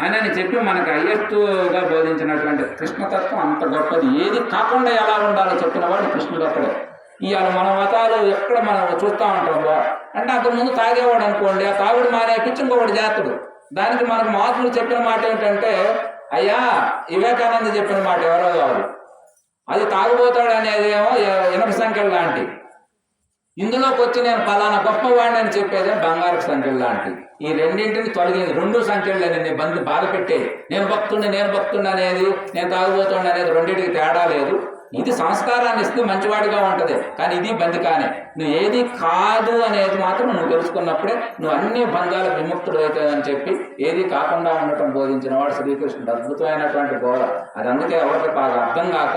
అని చెప్పి మనకు హయ్యెస్ట్గా బోధించినటువంటి కృష్ణతత్వం అంత గొప్పది. ఏది కాకుండా ఎలా ఉండాలో చెప్పిన వాడు కృష్ణుడు ఇవాళ మన మతాలు ఎక్కడ మనం చూస్తూ ఉంటాం అంటే అంతకుముందు తాగేవాడు అనుకోండి ఆ తాగుడు మానేపించి ఇంకొకటి జాతుడు. దానికి మనకు మహాత్ములు చెప్పిన మాట ఏంటంటే అయ్యా వివేకానంద చెప్పిన మాట ఎవరో కాదు. అది తాగుబోతాడు అనేది ఏమో ఇనప సంఖ్యలు లాంటివి. ఇందులోకి వచ్చి నేను ఫలానా గొప్పవాడిని అని చెప్పేదే బంగారు సంఖ్యలు లాంటి ఈ రెండింటిని తొలగింది రెండు సంఖ్యలు నేను బంధు బాధ పెట్టే నేను భక్తుండే నేను భక్తుండే అనేది నేను తాగుబోతుండే అనేది రెండింటికి తేడా లేదు. ఇది సంస్కారాన్ని ఇస్తే మంచివాడిగా ఉంటది. కానీ ఇది బందికానే నువ్వు ఏది కాదు అనేది మాత్రం నువ్వు తెలుసుకున్నప్పుడే నువ్వు అన్ని బంధాల విముక్తుడు అవుతాయని చెప్పి ఏది కాకుండా ఉండటం బోధించిన వాడు శ్రీకృష్ణుడు. అద్భుతమైనటువంటి గోడ. అది అందుకే ఎవరికి బాగా అర్థం కాక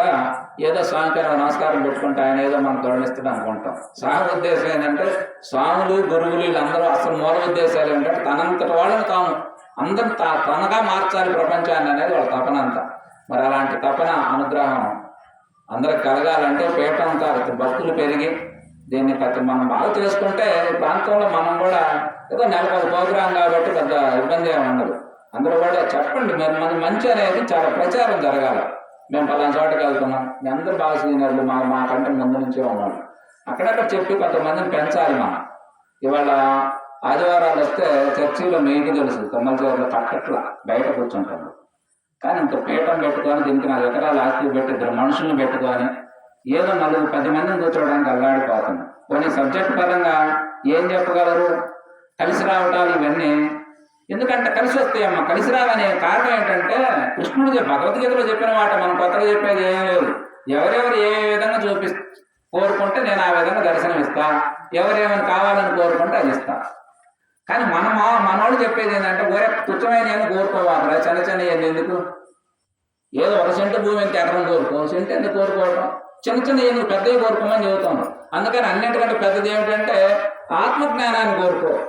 ఏదో స్వామికి నమస్కారం పెట్టుకుంటే ఆయన ఏదో మనం గౌరవిస్తాడు అనుకుంటాం. స్వామి ఉద్దేశం ఏంటంటే స్వాములు గురువులు వీళ్ళందరూ అసలు మూల ఉద్దేశాలు ఏంటంటే తనంతటి వాళ్ళని తాను అందరు తా- తనగా మార్చాలి ప్రపంచాన్ని అనేది వాళ్ళ తపన అంతా. మరి అలాంటి తపన అనుగ్రహం అందరికి కలగాలంటే పీఠం కాదు భక్తులు పెరిగి దీన్ని ప్రతి మనం బాగా చేసుకుంటే ప్రాంతంలో మనం కూడా ఏదో నెలకు ఒక ప్రోగ్రాం కాబట్టి పెద్ద ఇబ్బంది ఏమి ఉండదు. అందరూ కూడా చెప్పండి మరి మన మంచి అనేది చాలా ప్రచారం జరగాలి. మేము పలానా చోటకి వెళ్తున్నాం. మీ అందరూ బాగా సీనియర్లు మా మా కంటే ముందు నుంచే ఉన్నాడు అక్కడక్కడ చెప్పి కొంతమందిని పెంచాలి మనం. ఇవాళ ఆదివారాలు వస్తే చర్చిలో మెయిన్ తెలుసు తొమ్మిది చీరలో పక్కట్ల బయట కూర్చుంటారు. కానీ ఇంత పీఠం పెట్టుకొని దీనికి నాలుగు ఎకరాలు ఆస్తి పెట్టి ఇద్దరు మనుషులను పెట్టుకొని ఏదో నలుగురు పది మందిని కూర్చోవడానికి అల్లాడిపోతుంది కొన్ని సబ్జెక్ట్ పరంగా ఏం చెప్పగలరు? కలిసి రావటాలు ఇవన్నీ ఎందుకంటే కలిసి వస్తాయమ్మా కలిసి రావనే కారణం ఏంటంటే కృష్ణుడు భగవద్గీతలో చెప్పిన మాట మనం కొత్తగా చెప్పేది ఏం లేదు. ఎవరెవరు ఏ విధంగా చూపి కోరుకుంటే నేను ఆ విధంగా దర్శనం ఇస్తా. ఎవరేమైనా కావాలని కోరుకుంటే అది ఇస్తా. కానీ మన మా చెప్పేది ఏంటంటే ఒరే తుచ్చమైన ఏమి కోరుకోవాలి చిన్న చిన్న ఎందుకు? ఏదో ఒక సెంటు భూమి ఎంత ఎకరం కోరుకో. సెంటు ఎందుకు కోరుకోవడం చిన్న చిన్న ఎందుకు పెద్దవి కోరుకోమని చెబుతాను అందుకని అన్నింటికంటే పెద్దది ఏమిటంటే ఆత్మజ్ఞానాన్ని కోరుకో.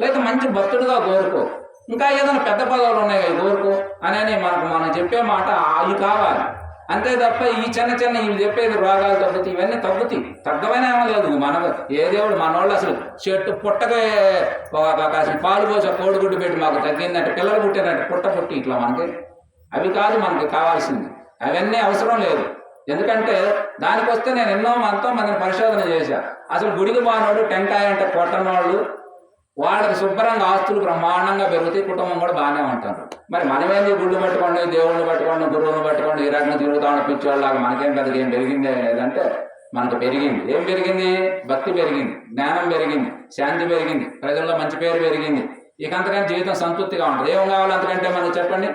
లేక మంచి భక్తుడిగా కోరుకో. ఇంకా ఏదైనా పెద్ద పదవులు ఉన్నాయి కోరుకో. అని మనకు మనం చెప్పే మాట అవి కావాలి. అంతే తప్ప ఈ చిన్న చిన్న ఇవి చెప్పేది రోగాలు తగ్గుతాయి ఇవన్నీ తగ్గుతాయి. తగ్గవనే ఏమో లేదు మన ఏ దేవుడు మనోళ్ళు అసలు చెట్టు పుట్టగా కాసిన పాలు పోసి కోడిగుడ్డు పెట్టి మాకు తగ్గిందంటే పిల్లలు పుట్టినట్టు పుట్ట పుట్టి ఇట్లా మనకి. అవి కాదు మనకి కావాల్సింది. అవన్నీ అవసరం లేదు. ఎందుకంటే దానికి వస్తే నేను ఎన్నో మనతో మందిని పరిశోధన చేశా. అసలు గుడికి బానోడు టెంకాయ అంటే కొట్టనోళ్ళు వాళ్ళకి శుభ్రంగా ఆస్తులు బ్రహ్మాండంగా పెరుగుతాయి కుటుంబం కూడా బాగానే ఉంటారు మరి మనమేంది గుళ్ళు పట్టుకోండి దేవుళ్ళు పట్టుకోండి గురువులు పట్టుకోండి ఈ రకంగా తిరుగుతా ఉండి పిచ్చోళ్ళలాగా మనకేం పెద్దగా ఏం పెరిగింది లేదంటే మనకు పెరిగింది. ఏం పెరిగింది? భక్తి పెరిగింది జ్ఞానం పెరిగింది శాంతి పెరిగింది ప్రజల్లో మంచి పేరు పెరిగింది. ఇక అంతకంటే జీవితం సంతృప్తిగా ఉంటుంది. ఏం కావాలి అంతకంటే మనకు చెప్పండి?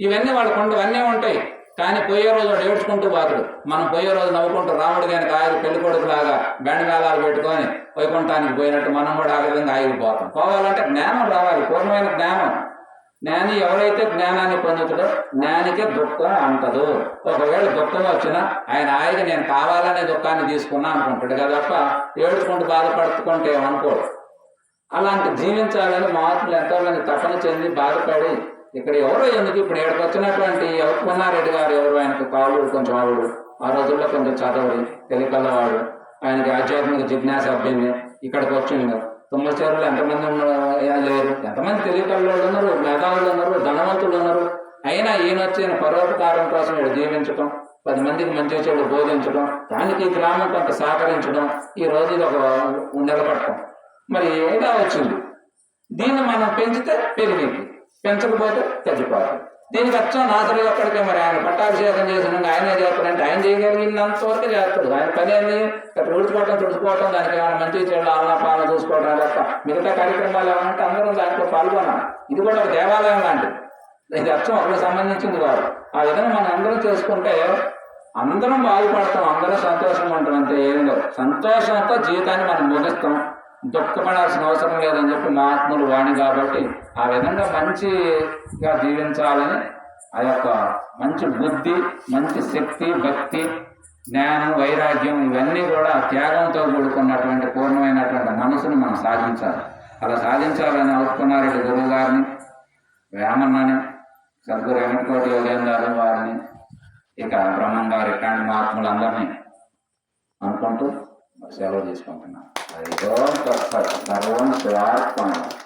ఇవన్నీ వాళ్ళకు ఉండవు ఉంటాయి. కానీ పోయే రోజు వాడు ఏడ్చుకుంటూ పోతాడు. మనం పోయే రోజు నవ్వుకుంటూ రాముడు కానీ ఆయుధ పెళ్ళి కొడుకులాగా బెండగాలాలు పెట్టుకొని వైకుంఠానికి పోయినట్టు మనం కూడా ఆ విధంగా ఆగిపోతాం. పోవాలంటే జ్ఞానం రావాలి పూర్ణమైన జ్ఞానం. జ్ఞాని ఎవరైతే జ్ఞానాన్ని పొందుతాడో జ్ఞానికే దుఃఖం అంటదు. ఒకవేళ దుఃఖం వచ్చినా ఆయన ఆయన నేను కావాలనే దుఃఖాన్ని తీసుకున్నా అనుకుంటాడు కదా తప్ప ఏడుచుకుంటూ బాధపడుతుంటే ఏమనుకోడు. అలాంటి జీవించాలని మహాత్ములు ఎంతోమంది తపన చెంది బాధపడి ఇక్కడ ఎవరో ఎందుకు ఇప్పుడు ఇక్కడికి వచ్చినటువంటి పున్నారెడ్డి గారు ఎవరు? ఆయనకు కాళ్ళు కొంచెం ఆవుడు ఆ రోజుల్లో కొంచెం చదవడు తెలికల్లవాడు ఆయనకి ఆధ్యాత్మిక జిజ్ఞాస అభ్యమే ఇక్కడికి వచ్చింది తుమ్మల చెరువులు ఎంతమంది ఉన్నారు? లేరు. ఎంతమంది తెలియకల్లోళ్ళు ఉన్నారు? మేధావులు ఉన్నారు? ధనవంతులు ఉన్నారు? అయినా ఈయన వచ్చిన ఈయన పరోపకారం కోసం ఇక్కడ జీవించడం పది మందికి మంచి చెడు బోధించడం దానికి ఈ గ్రామం కొంత సహకరించడం ఈ రోజు ఇది ఒక నిలబడటం మరి ఏదో వచ్చింది. దీన్ని మనం పెంచితే పెరిగింది. పెంచకపోతే తగ్గిపోతుంది దీనికి వచ్చాం నాసరి ఒక్కడికే మరి ఆయన పట్టాభిషేకం చేసిన ఆయనే చేస్తాడంటే ఆయన చేయగలిగినంత వరకు చేస్తాడు. ఆయన పని ఏంది ఊడ్చుకోవటం తుడుచుకోవటం దానికి ఏమైనా మంచి చెడు ఆలన పాలన చూసుకోవడం తప్ప మిగతా కార్యక్రమాలు ఏమంటే అందరూ దాంట్లో పాల్గొనాలి. ఇది కూడా ఒక దేవాలయం లాంటిది. ఇది అర్థం ఒకరికి సంబంధించింది కాదు. ఆ విధంగా మనం అందరం చేసుకుంటే అందరం బాగుపడతాం అందరం సంతోషంగా ఉంటాం అంతే ఏం లేదు. సంతోషంతో జీవితాన్ని మనం ముగిస్తాం. దుఃఖపడాల్సిన అవసరం లేదని చెప్పి మహాత్ములు వాణి కాబట్టి ఆ విధంగా మంచిగా జీవించాలని ఆ యొక్క మంచి బుద్ధి మంచి శక్తి భక్తి జ్ఞానం వైరాగ్యం ఇవన్నీ కూడా త్యాగంతో కూడుకున్నటువంటి పూర్ణమైనటువంటి మనసును మనం సాధించాలి. అలా సాధించాలని అవుతున్నారెడ్డి గురువు గారిని వేమన్నని సద్గురు వెంకటకోటి యోగేంద్ర వారిని ఇక బ్రహ్మం గారి ఇట్లాంటి మహాత్ములందరినీ అనుకుంటూ సెలవు తీసుకుంటున్నాను. Ahí pronto, para, para, para, para, para.